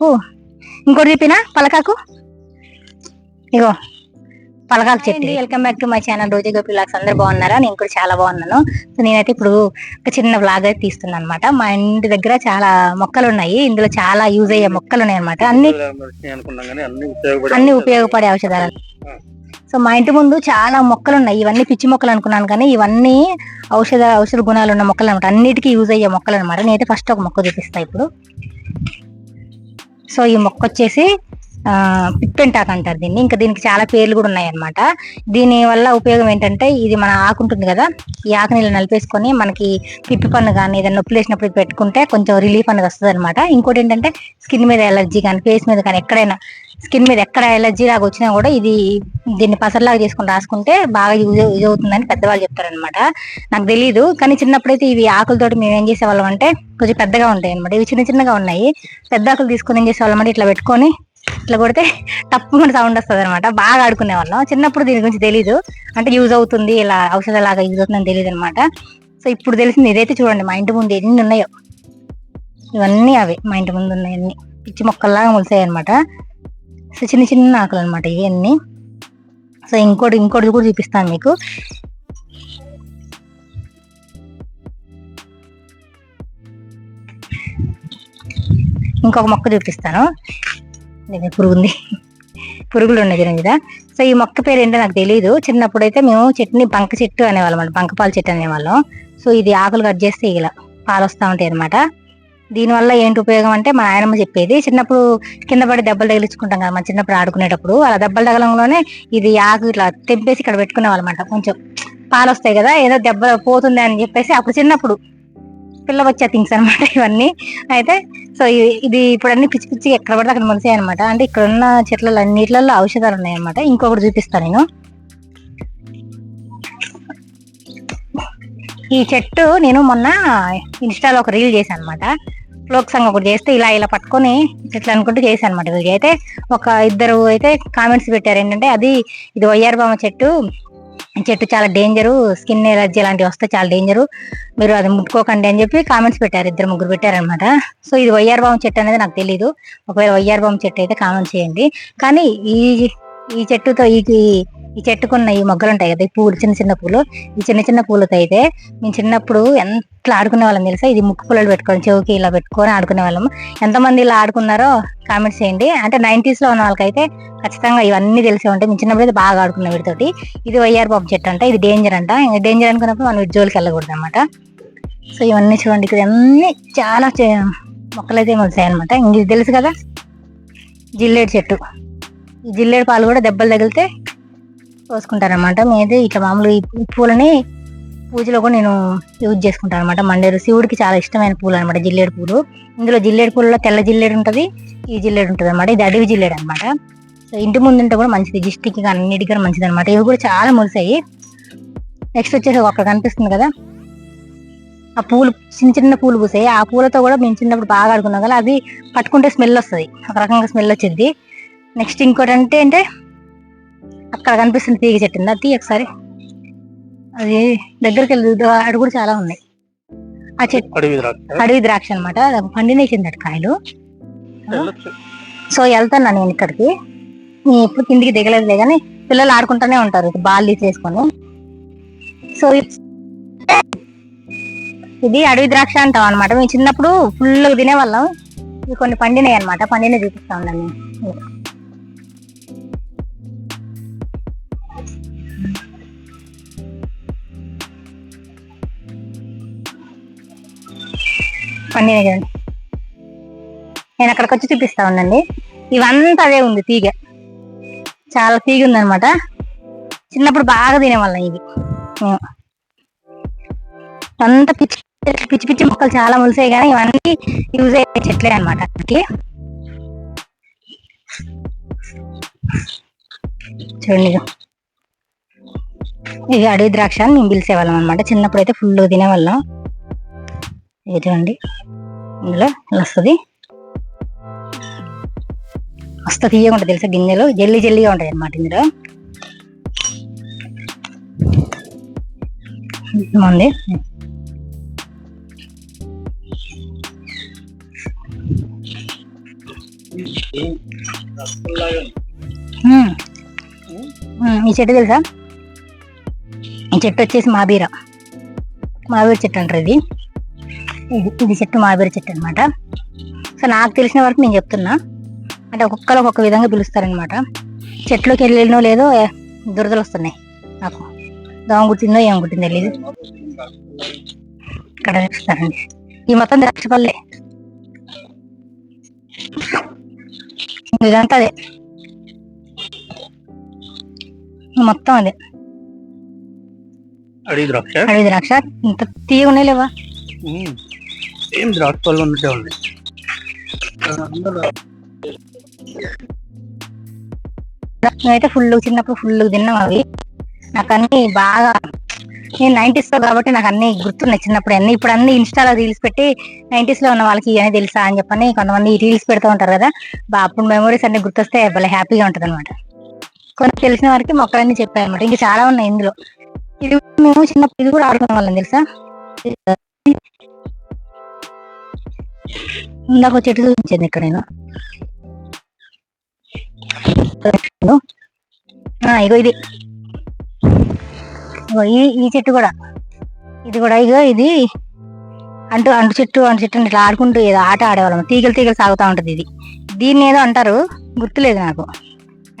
ఓ ఇంకోటి చెప్పినా? పలకాకు? ఇగో పలకాకు చెట్టు welcome back to my channel రోజు గోపి బ్లాగ్స్ అందరు బాగున్నారా? నేను కూడా చాలా బాగున్నాను. సో నేనైతే ఇప్పుడు ఒక చిన్న బ్లాగ్ అయితే తీస్తున్నాను అనమాట మా ఇంటి దగ్గర చాలా మొక్కలు ఉన్నాయి ఇందులో చాలా యూజ్ అయ్యే మొక్కలు ఉన్నాయి అనమాట అన్ని అనుకున్నాం కానీ అన్ని ఉపయోగపడే అన్ని ఉపయోగపడే ఔషధాలు. సో మా ఇంటి ముందు చాలా మొక్కలు ఉన్నాయి ఇవన్నీ పిచ్చి మొక్కలు అనుకున్నాను కానీ ఇవన్నీ ఔషధ ఔషధ గుణాలు ఉన్న మొక్కలు అనమాట అన్నిటికీ యూజ్ అయ్యే మొక్కలు అనమాట నేనైతే ఫస్ట్ ఒక మొక్క చూపిస్తా ఇప్పుడు. సో ఈ మొక్క వచ్చేసి పిప్పెంటాక్ అంటారు దీన్ని. ఇంకా దీనికి చాలా పేర్లు కూడా ఉన్నాయి అనమాట దీని వల్ల ఉపయోగం ఏంటంటే ఇది మన ఆకు ఉంటుంది కదా ఈ ఆకు నీళ్ళు నలిపేసుకొని మనకి పిప్పి పన్ను కానీ ఏదైనా నొప్పి లేసినప్పుడు పెట్టుకుంటే కొంచెం రిలీఫ్ అనేది వస్తుంది అనమాట ఇంకోటి ఏంటంటే స్కిన్ మీద ఎలర్జీ కానీ ఫేస్ మీద కానీ ఎక్కడైనా స్కిన్ మీద ఎక్కడ ఎలర్జీ లాగా వచ్చినా కూడా ఇది దీన్ని పసర్లాగా చేసుకుని రాసుకుంటే బాగా యూజ్ యూజ్ అవుతుందని పెద్దవాళ్ళు చెప్తారనమాట నాకు తెలియదు కానీ చిన్నప్పుడైతే ఇవి ఆకులతోటి మేము ఏం చేసేవాళ్ళం అంటే కొంచెం పెద్దగా ఉంటాయి అనమాట ఇవి చిన్న చిన్నగా ఉన్నాయి. పెద్ద ఆకులు తీసుకొని ఏం చేసేవాళ్ళం అంటే ఇట్లా పెట్టుకొని ఇట్లా కొడితే తప్పకుండా సౌండ్ వస్తుంది అనమాట బాగా ఆడుకునే వాళ్ళం చిన్నప్పుడు దీని గురించి తెలీదు. అంటే యూజ్ అవుతుంది ఇలా ఔషధ లాగా యూజ్ అవుతుందని తెలియదు అనమాట సో ఇప్పుడు తెలిసింది ఇదైతే చూడండి మా ఇంటి ముందు ఎన్ని ఉన్నాయో. ఇవన్నీ అవి మా ఇంటి ముందు ఉన్నాయి అన్ని పిచ్చి మొక్కల్లాగా ములిసాయి అనమాట సో చిన్న చిన్న ఆకులు అనమాట ఇవన్నీ సో ఇంకోటి ఇంకోటి కూడా చూపిస్తాను మీకు. ఇంకొక మొక్క చూపిస్తాను. ఇది పురుగు ఉంది. పురుగులు ఉన్నాయి దీని మీద. సో ఈ మొక్క పేరు ఏంటో నాకు తెలియదు చిన్నప్పుడు అయితే మేము చెట్టుని బంక చెట్టు అనేవాళ్ళం అండి బంకపాల చెట్టు అనేవాళ్ళం. సో ఇది ఆకులు కట్ చేస్తే ఇలా పాలు వస్తూ ఉంటాయి అనమాట దీనివల్ల ఏంటి ఉపయోగం అంటే మా నాయనమ్మ చెప్పేది చిన్నప్పుడు కింద పడి దెబ్బలు తగిలించుకుంటాం కదా మన చిన్నప్పుడు ఆడుకునేటప్పుడు అలా దెబ్బలు తగలంలోనే ఇది ఆకు ఇట్లా తెంపేసి ఇక్కడ పెట్టుకునే వాళ్ళమాట కొంచెం పాలు వస్తాయి కదా ఏదో దెబ్బ పోతుంది అని చెప్పేసి అప్పుడు చిన్నప్పుడు పిల్ల వచ్చే థింగ్స్ అనమాట ఇవన్నీ. అయితే సో ఇది ఇప్పుడు అన్ని పిచ్చి పిచ్చి ఎక్కడ పడితే అక్కడ మొలిసాయి అనమాట అంటే ఇక్కడ ఉన్న చెట్లలో అన్నిట్లలో ఔషధాలు ఉన్నాయి అనమాట ఇంకొకటి చూపిస్తాను నేను. ఈ చెట్టు నేను మొన్న ఇన్స్టాలో ఒక రీల్ చేశాను అనమాట ఫ్లోక్ సంగ్ ఒకటి చేస్తే ఇలా ఇలా పట్టుకొని ఇట్లా అనుకుంటూ చేశాను అనమాట వీడియో. అయితే ఒక ఇద్దరు అయితే కామెంట్స్ పెట్టారు. ఏంటంటే అది ఇది వయ్యార్ బామ్మ చెట్టు. చెట్టు చాలా డేంజరు స్కిన్ ఎలర్జీ లాంటివి వస్తే చాలా డేంజరు. మీరు అది ముట్టుకోకండి అని చెప్పి కామెంట్స్ పెట్టారు ఇద్దరు ముగ్గురు పెట్టారనమాట సో ఇది వయ్యారు బామ చెట్టు అనేది నాకు తెలియదు ఒకవేళ వయ్యారు బామ చెట్టు అయితే కామెంట్ చేయండి. కానీ ఈ ఈ చెట్టుతో ఈ ఈ చెట్టుకున్న ఈ మొగ్గలు ఉంటాయి కదా ఈ పూలు చిన్న చిన్న పూలు. ఈ చిన్న చిన్న పూలతో అయితే మేము చిన్నప్పుడు ఎంత ఆడుకునే వాళ్ళం తెలుసా? ఇది ముక్కు పుల్లలు పెట్టుకొని చెవికి ఇలా పెట్టుకొని ఆడుకునే వాళ్ళం ఎంతమంది ఇలా ఆడుకున్నారో కామెంట్స్ చేయండి. అంటే నైన్టీస్లో ఉన్న వాళ్ళకైతే ఖచ్చితంగా ఇవన్నీ తెలిసే ఉంటాయి. మేము చిన్నప్పుడు అయితే బాగా ఆడుకున్నాం వీటితోటి. ఇది వైఆర్ బాబు చెట్టు అంట ఇది డేంజర్ అంట. ఇంకా డేంజర్ అనుకున్నప్పుడు మనం జోలికి వెళ్ళకూడదు అనమాట సో ఇవన్నీ చూడండి. ఇక్కడ అన్ని చాలా మొక్కలు అయితే మొలిసాయి అనమాట ఇంక ఇది తెలుసు కదా? జిల్లేడు చెట్టు. ఈ జిల్లేడు పాలు కూడా దెబ్బలు తగిలితే పోసుకుంటారనమాట మీది ఇట్లా మామూలు ఈ పూలని పూజలో కూడా నేను యూజ్ చేసుకుంటాను అనమాట మండేరు శివుడికి చాలా ఇష్టమైన పూలు అనమాట జిల్లేడు పూలు. ఇందులో జిల్లేడు పూలలో తెల్ల జిల్లేడు ఉంటుంది ఈ జిల్లేడు ఉంటుంది అనమాట ఇది అడవి జిల్లేడు అనమాట సో ఇంటి ముందు ఉంటే కూడా మంచిది దిష్టికి కానీ అన్నిటికీ మంచిది అనమాట ఇవి కూడా చాలా మురిసాయి నెక్స్ట్ వచ్చేసి అక్కడ కనిపిస్తుంది కదా. ఆ పూలు చిన్న చిన్న పూలు పూసాయి. ఆ పూలతో కూడా మేము చిన్నప్పుడు బాగా ఆడుకున్నాం కదా అది పట్టుకుంటే స్మెల్ వస్తుంది. ఒక రకంగా స్మెల్ వచ్చింది నెక్స్ట్ ఇంకోటి అంటే అంటే అక్కడ కనిపిస్తుంది తీగ చెట్టు ఉంది. అది తీయ ఒకసారి. అది దగ్గరికి వెళ్ళి. ఆడ కూడా చాలా ఉన్నాయి. ఆ చెట్టు అడవి ద్రాక్ష. అనమాట పండినేసింది అటు కాయలు. సో వెళ్తాను నేను ఇక్కడికి. నేను ఎప్పుడు కిందికి దిగలేదులే కానీ పిల్లలు ఆడుకుంటూనే ఉంటారు. బాల్ తీసేసుకొని సో ఇది అడవి ద్రాక్ష అంటాం అనమాట మేము చిన్నప్పుడు ఫుల్ తినేవాళ్ళం. ఇవి కొన్ని పండినాయి అనమాట పండిన చూపిస్తా ఉన్నాను నేను. కదండి నేను అక్కడికి వచ్చి చూపిస్తా ఉండండి. ఇవంతా అదే ఉంది తీగ. చాలా తీగ ఉందన్నమాట. చిన్నప్పుడు బాగా తినేవాళ్ళం ఇవి మేము. అంత పిచ్చి పిచ్చి పిచ్చి మొక్కలు చాలా ములిసాయి కానీ ఇవన్నీ యూజ్ అయ్యే చెట్లే అనమాట చూడండి ఇది అడవి ద్రాక్ష అని మేము పిలిచేవాళ్ళం అనమాట చిన్నప్పుడు అయితే ఫుల్ తినేవాళ్ళం. ఇది చూడండి. ఇందులో ఇలా వస్తుంది మస్తు తీయగా ఉంటుంది తెలుసా గింజలు జల్లి జల్లిగా ఉంటాయి అన్నమాట ఇందులో. ఉంది ఈ చెట్టు తెలుసా? చెట్టు వచ్చేసి మాబీర. మాబీర చెట్టు అంటారు ఇది. ఇది చెట్టు మాబీర చెట్టు అనమాట సో నాకు తెలిసిన వరకు నేను చెప్తున్నా. అంటే ఒక్కొక్కరు ఒక్కొక్క విధంగా పిలుస్తారనమాట చెట్లోకి వెళ్ళినో లేదో ఏ, దురదలు వస్తున్నాయి నాకు. దోమ గుట్టిందో ఏం గుట్టిందో తెలియదు ఇక్కడ చూస్తారండి. ఈ మొత్తం ద్రాక్ష పల్లె ఇదంతా అదే. మొత్తం అదే. అడిగి ద్రాక్ష? అడవి ద్రాక్ష? ఇంత తీయ ఉన్నాయి లేవా? ఉమ్. ఏం ద్రాక్ష పళ్ళు ఉన్నట్టే ఉంది అయితే ఫుల్ చిన్నప్పుడు ఫుల్ తిన్నాం అవి. నాకు అన్ని బాగా నేను నైన్టీస్లో కాబట్టి నాకు అన్ని గుర్తున్నాయి చిన్నప్పుడు అన్ని. ఇప్పుడు అన్ని ఇన్స్టాలో రీల్స్ పెట్టి నైన్టీస్లో ఉన్న వాళ్ళకి ఇవన్నీ తెలుసా అని చెప్పని కొంతమంది రీల్స్ పెడతా ఉంటారు కదా. బా అప్పుడు మెమరీస్ అన్ని గుర్తొస్తే భలే హ్యాపీగా ఉంటది అనమాట కొంత తెలిసిన వారికి మొక్కలన్నీ చెప్పాయన్నమాట ఇంకా చాలా ఉన్నాయి ఇందులో. ఇది మేము చిన్నప్పుడు ఇది కూడా ఆడుకునే వాళ్ళం తెలుసా? ఇందాక ఒక చెట్టు చూపించింది ఇక్కడ నేను. ఆ, ఇగో ఇది. ఈ ఈ చెట్టు కూడా. ఇది కూడా ఇగో ఇది. అంటూ అంటు చెట్టు అంటు చెట్టు ఇట్లా ఆడుకుంటూ ఏదో ఆట ఆడేవాళ్ళం. తీగలు తీగలు సాగుతూ ఉంటుంది ఇది. దీన్ని ఏదో అంటారు గుర్తులేదు నాకు.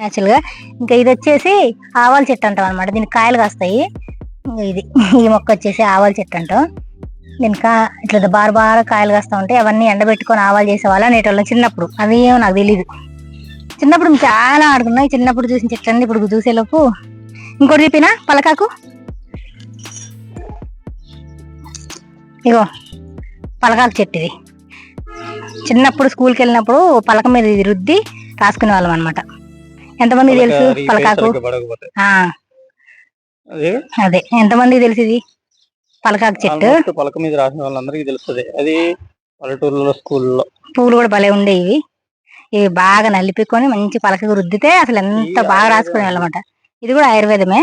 యాక్చువల్గా. ఇంకా ఇది వచ్చేసి ఆవాల చెట్టు అంటాం అనమాట దీనికి కాయలు కాస్తాయి. ఇది ఈ మొక్క వచ్చేసి ఆవాల చెట్టు అంటాం. దీనికి ఇట్లా బారు బాగా కాయలు కాస్తా ఉంటాయి అవన్నీ ఎండబెట్టుకొని ఆవాలు చేసేవాళ్ళు అనేటోళ్ళం చిన్నప్పుడు. అవి ఏమో నాకు తెలియదు చిన్నప్పుడు చాలా ఆడుకున్నాం. చిన్నప్పుడు చూసిన చెట్లన్నీ ఇప్పుడు చూసేలోపు. ఇంకోటి చెప్పినా? పలకాకు? ఇగో పలకాకు చెట్టు ఇది. చిన్నప్పుడు స్కూల్కి వెళ్ళినప్పుడు పలక మీద ఇది రుద్ది రాసుకునే వాళ్ళం అనమాట ఎంతమంది తెలుసు పలకాకు? అదే? ఎంతమంది తెలుసు ఇది పలకాకు చెట్టు? పలక మీద రాసిన వాళ్ళందరికీ తెలుస్తుంది. అది పల్లెటూరులో స్కూల్లో. పువ్వులు కూడా భలే ఉండేవి. ఇవి బాగా నలిపికొని మంచి పలకకు రుద్దితే అసలు ఎంత బాగా రాసుకునే వాళ్ళమాట ఇది కూడా ఆయుర్వేదమే.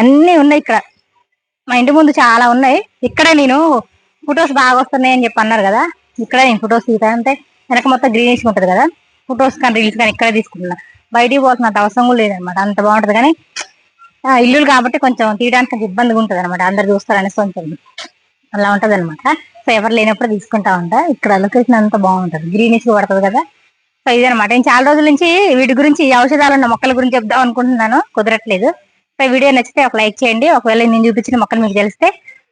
అన్ని ఉన్నాయి ఇక్కడ. మా ఇంటి ముందు చాలా ఉన్నాయి. ఇక్కడే నేను ఫొటోస్ బాగా వస్తున్నాయి అని చెప్పి అన్నారు కదా. ఇక్కడ నేను ఫొటోస్ తీసా అంటే వెనక మొత్తం గ్రీనిష్ ఉంటది కదా. ఫొటోస్ కానీ రీల్స్ కానీ ఇక్కడే తీసుకుంటున్నా. బయటికి పోవాల్సినంత అవసరం కూడా లేదనమాట అంత బాగుంటది. కానీ ఆ, ఇల్లులు కాబట్టి కొంచెం తీయడానికి కొంచెం ఇబ్బందిగా ఉంటుంది అనమాట అందరు చూస్తారనేసి కొంచెం అలా ఉంటది అనమాట సో ఎవరు లేనప్పుడు తీసుకుంటా ఉంటా. ఇక్కడ లొకేషన్ అంతా బాగుంటది. గ్రీనిష్ పడుతుంది కదా. సో ఇదనమాట నేను చాలా రోజుల నుంచి వీటి గురించి ఈ ఔషధాలు ఉన్న మొక్కల గురించి చెప్దాం అనుకుంటున్నాను. కుదరట్లేదు. సో వీడియో నచ్చితే ఒక లైక్ చేయండి. ఒకవేళ నేను చూపించిన మొక్కలు మీకు తెలిస్తే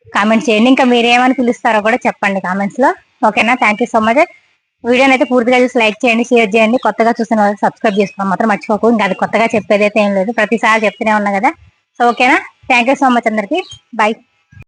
కామెంట్ చేయండి. ఇంకా మీరు ఏమని పిలుస్తారో కూడా చెప్పండి కామెంట్స్లో ఓకేనా? Thank you so much. వీడియోని అయితే పూర్తిగా చూసి లైక్ చేయండి షేర్ చేయండి. కొత్తగా చూసిన వాళ్ళకి సబ్స్క్రైబ్ చేసుకోవడం మాత్రం మర్చిపోకు. ఇంకా అది కొత్తగా చెప్పేది అయితే ఏం లేదు. ప్రతిసారి చెప్తూనే ఉన్నా కదా. సో ఓకేనా? థ్యాంక్ యూ సో మచ్ అందరికి. బై